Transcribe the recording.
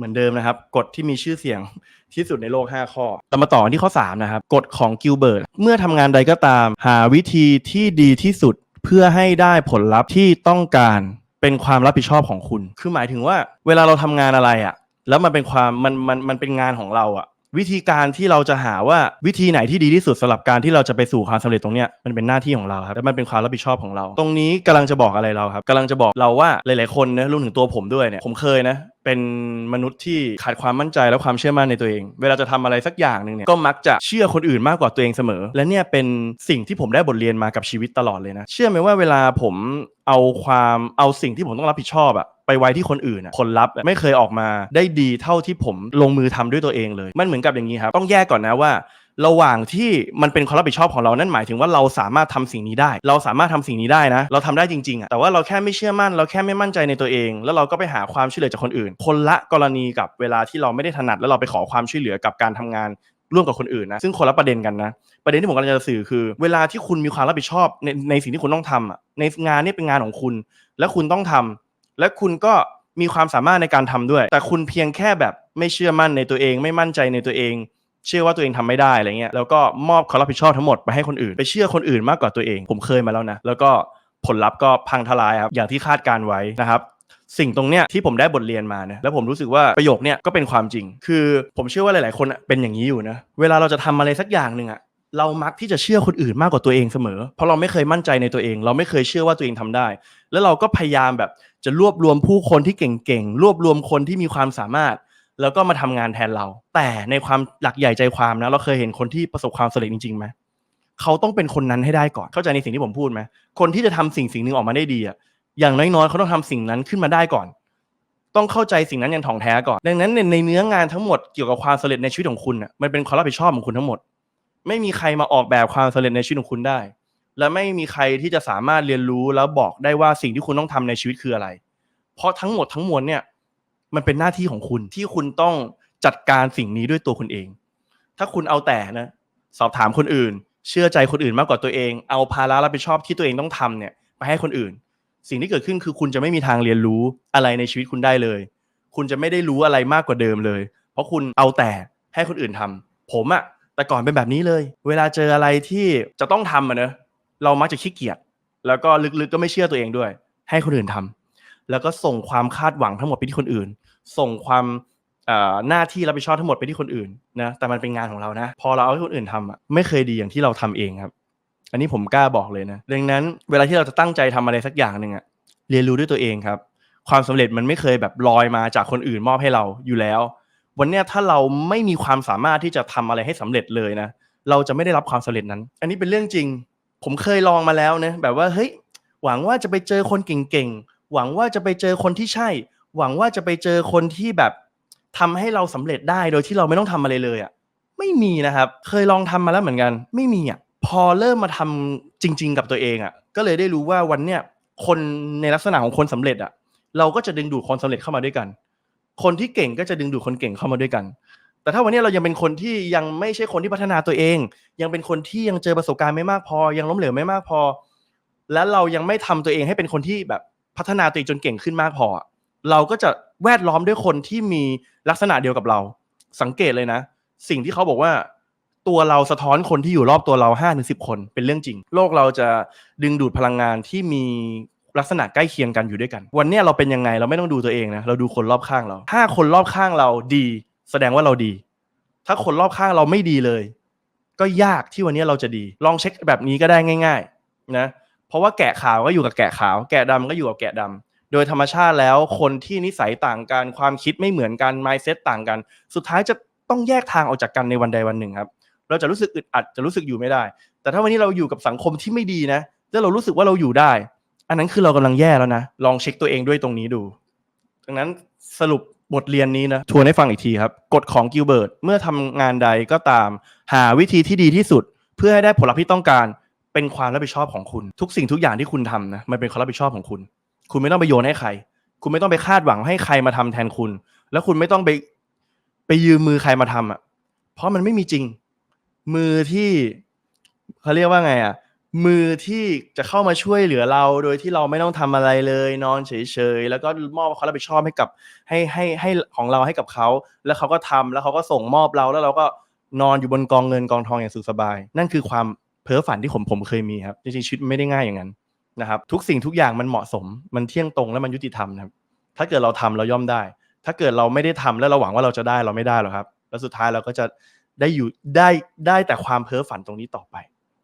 เหมือนเดิมนะครับกฎที่มีชื่อเสียงที่สุดในโลก 5 ข้อเรามาต่อที่ข้อ 3 นะครับกฎของกิลเบิร์ตเมื่อทำงานใดก็ตาม หาวิธีที่ดีที่สุดเพื่อให้ได้ผลลัพธ์ที่ต้องการเป็นความรับผิดชอบของคุณ คือหมายถึงว่าเวลาเราทำงานอะไรอะแล้วมันเป็นความมันมันมันเป็นงานของเราอะวิธีการที่เราจะหาว่าวิธีไหนที่ดีที่สุดสำหรับการที่เราจะไปสู่ความสำเร็จตรงเนี้ยมันเป็นหน้าที่ของเราครับและมันเป็นความรับผิดชอบของเรา ตรงนี้กำลังจะบอกอะไรเราครับกำลังจะบอกเราว่าหลาย ๆ คนนะรวมถึงตัวผมด้วยเนี่ยผมเคยนะเป็นมนุษย์ที่ขาดความมั่นใจและความเชื่อมั่นในตัวเอง เวลาจะทำอะไรสักอย่างหนึ่งเนี่ยก็มักจะเชื่อคนอื่นมากกว่าตัวเองเสมอ และเนี่ยเป็นสิ่งที่ผมได้บทเรียนมากับชีวิตตลอดเลยนะ เชื่อไหมว่าเวลาผมเอาความเอาสิ่งที่ผมต้องรับผิดชอบอะไปไว้ที่คนอื่นอะผลลัพธ์ไม่เคยออกมาได้ดีเท่าที่ผมลงมือทำด้วยตัวเองเลย มันเหมือนกับอย่างนี้ครับ ต้องแยกก่อนนะว่า ระหว่างที่มันเป็นความรับผิดชอบของเรานั่นหมายถึงว่าเราสามารถทำสิ่งนี้ได้ เราสามารถทำสิ่งนี้ได้นะ เราทำได้จริงๆอะแต่ว่าเราแค่ไม่เชื่อมั่น เราแค่ไม่มั่นใจในตัวเอง แล้วเราก็ไปหาความช่วยเหลือจากคนอื่น คนละกรณีกับเวลาที่เราไม่ได้ถนัด แล้วเราไปขอความช่วยเหลือกับการทำงานร่วมกับคนอื่นนะซึ่งคนละประเด็นกันนะประเด็นที่ผมกำลังจะสื่อคือ เวลาที่คุณมีความรับผิดชอบในในสิ่งที่คุณต้องทำอะในงานนี้เป็นงานของคุณ และคุณต้องทำและคุณก็มีความสามารถในการทำด้วย แต่คุณเพียงแค่แบบไม่เชื่อมั่นในตัวเอง ไม่มั่นใจในตัวเอง เชื่อว่าตัวเองทำไม่ได้อะไรเงี้ยแล้วก็มอบความรับผิดชอบทั้งหมดไปให้คนอื่น ไปเชื่อคนอื่นมากกว่าตัวเอง ผมเคยมาแล้วนะแล้วก็ผลลัพธ์ก็พังทลายครับอย่างที่คาดการไว้นะครับสิ่งตรงเนี้ยที่ผมได้บทเรียนมานะแล้วผมรู้สึกว่าประโยคเนี้ยก็เป็นความจริง คือผมเชื่อว่าหลาย ๆ คนอะเป็นอย่างนี้อยู่นะเวลาเราจะทำอะไรสักอย่างหนึ่งอะเรามักที่จะเชื่อคนอื่นมากกว่าตัวเองเสมอ เพราะเราไม่เคยมั่นใจในตัวเอง เราไม่เคยเชื่อว่าตัวเองทำได้ แล้วเราก็พยายามแบบจะรวบรวมผู้คนที่เก่งๆรวบรวมคนที่มีความสามารถ แล้วก็มาทำงานแทนเรา แต่ในความหลักใหญ่ใจความนะ เราเคยเห็นคนที่ประสบความสำเร็จจริงๆไหมเขาต้องเป็นคนนั้นให้ได้ก่อน เข้าใจในสิ่งที่ผมพูดไหมคนที่จะทำสิ่งสิ่งหนึ่งออกมาได้ดีอะอย่างน้อยๆเขาต้องทำสิ่งนั้นขึ้นมาได้ก่อน ต้องเข้าใจสิ่งนั้นอย่างถ่องแท้ก่อน ดังนั้นในในเนื้องานทั้งหมดเกี่ยวกับความสำเร็จในชีวิตของคุณอะมันเป็นความรับผิดชอบของคุณทั้งหมด ไม่มีใครมาออกแบบความสำเร็จในชีวิตของคุณได้ และไม่มีใครที่จะสามารถเรียนรู้แล้วบอกได้ว่าสิ่งที่คุณต้องทำในชีวิตคืออะไร เพราะทั้งหมดทั้งมวลเนี่ย มันเป็นหน้าที่ของคุณที่คุณต้องจัดการสิ่งนี้ด้วยตัวคุณเอง ถ้าคุณเอาแต่นะ สอบถามคนอื่น เชื่อใจคนอื่นมากกว่าตัวเอง เอาภาระรับผิดชอบที่ตัวเองต้องทำเนี่ยไปให้คนอื่น สิ่งที่เกิดขึ้นคือคุณจะไม่มีทางเรียนรู้อะไรในชีวิตคุณได้เลย คุณจะไม่ได้รู้อะไรมากกว่าเดิมเลย เพราะคุณเอาแต่ให้คนอื่นทำผมอะแต่ก่อนเป็นแบบนี้เลย เวลาเจออะไรที่จะต้องทำอะเนะเรามักจะขี้เกียจแล้วก็ลึกๆก็ไม่เชื่อตัวเองด้วย ให้คนอื่นทำแล้วก็ส่งความคาดหวังทั้งหมดไปที่คนอื่น ส่งความหน้าที่รับผิดชอบทั้งหมดไปที่คนอื่นนะแต่มันเป็นงานของเรานะ พอเราเอาให้คนอื่นทำอะไม่เคยดีอย่างที่เราทำเองครับ อันนี้ผมกล้าบอกเลยนะดังนั้นเวลาที่เราจะตั้งใจทำอะไรสักอย่างหนึ่งอะเรียนรู้ด้วยตัวเองครับ ความสำเร็จมันไม่เคยแบบลอยมาจากคนอื่นมอบให้เราอยู่แล้ว วันนี้ถ้าเราไม่มีความสามารถที่จะทำอะไรให้สำเร็จเลยนะเราจะไม่ได้รับความสำเร็จนั้น อันนี้เป็นเรื่องจริง ผมเคยลองมาแล้วนะแบบว่าเฮ้ยหวังว่าจะไปเจอคนเก่งๆหวังว่าจะไปเจอคนที่ใช่ หวังว่าจะไปเจอคนที่แบบทำให้เราสำเร็จได้โดยที่เราไม่ต้องทำอะไรเลยอะไม่มีนะครับ เคยลองทำมาแล้วเหมือนกัน ไม่มีอะพอเริ่มมาทำจริง ๆ กับตัวเองอะ ก็เลยได้รู้ว่าวันเนี้ยคนในลักษณะของคนสำเร็จอะ เราก็จะดึงดูดคนสำเร็จเข้ามาด้วยกัน คนที่เก่งก็จะดึงดูดคนเก่งเข้ามาด้วยกัน แต่ถ้าวันนี้เรายังเป็นคนที่ยังไม่ใช่คนที่พัฒนาตัวเอง ยังเป็นคนที่ยังเจอประสบการณ์ไม่มากพอ ยังล้มเหลวไม่มากพอ และเรายังไม่ทำตัวเองให้เป็นคนที่แบบพัฒนาตัวเองจนเก่งขึ้นมากพอ เราก็จะแวดล้อมด้วยคนที่มีลักษณะเดียวกับเรา สังเกตเลยนะ สิ่งที่เขาบอกว่าตัวเราสะท้อนคนที่อยู่รอบตัวเราห้าถึงสิบคน เป็นเรื่องจริง โลกเราจะดึงดูดพลังงานที่มีลักษณะใกล้เคียงกันอยู่ด้วยกัน วันนี้เราเป็นยังไงเราไม่ต้องดูตัวเองนะเราดูคนรอบข้างเรา ถ้าคนรอบข้างเราดี แสดงว่าเราดี ถ้าคนรอบข้างเราไม่ดีเลย ก็ยากที่วันนี้เราจะดี ลองเช็คแบบนี้ก็ได้ง่าย ๆ นะ เพราะว่าแกะขาวก็อยู่กับแกะขาว แกะดำก็อยู่กับแกะดำ โดยธรรมชาติแล้วคนที่นิสัยต่างกันความคิดไม่เหมือนกัน mindset ต่างกัน สุดท้ายจะต้องแยกทางออกจากกันในวันใดวันหนึ่งครับ เราจะรู้สึกอึดอัดจะรู้สึกอยู่ไม่ได้ แต่ถ้าวันนี้เราอยู่กับสังคมที่ไม่ดีนะแล้วเรารู้สึกว่าเราอยู่ได้ อันนั้นคือเรากำลังแย่แล้วนะลองเช็คตัวเองด้วยตรงนี้ดูดังนั้นสรุปบทเรียนนี้นะทวนให้ฟังอีกทีครับกฎของกิลเบิร์ตเมื่อทำงานใดก็ตาม หาวิธีที่ดีที่สุด เพื่อให้ได้ผลลัพธ์ที่ต้องการเป็นความรับผิดชอบของคุณ ทุกสิ่งทุกอย่างที่คุณทำนะมันเป็นความรับผิดชอบของคุณ คุณไม่ต้องไปโยนให้ใคร คุณไม่ต้องไปคาดหวังให้ใครมาทำแทนคุณ แล้วคุณไม่ต้องไปไปยืมมือใครมาทำอะ เพราะมันไม่มีจริง มือที่เขาเรียกว่าไงอะ มือที่จะเข้ามาช่วยเหลือเราโดยที่เราไม่ต้องทำอะไรเลย นอนเฉยๆแล้วก็มอบความรับผิดชอบให้กับให้ให้ให้ของเราให้กับเขา แล้วเขาก็ทำแล้วเขาก็ส่งมอบเราแล้วเราก็นอนอยู่บนกองเงินกองทองอย่างสุขสบาย นั่นคือความเพ้อฝันที่ผมผมเคยมีครับจริงๆชีวิตไม่ได้ง่ายอย่างนั้น นะครับ ทุกสิ่งทุกอย่างมันเหมาะสม มันเที่ยงตรงและมันยุติธรรมนะครับ ถ้าเกิดเราทำเราย่อมได้ ถ้าเกิดเราไม่ได้ทำแล้วเราหวังว่าเราจะได้เราไม่ได้หรอกครับ แล้วสุดท้ายเราก็จะได้อยู่ได้ได้แต่ความเพ้อฝันตรงนี้ต่อไป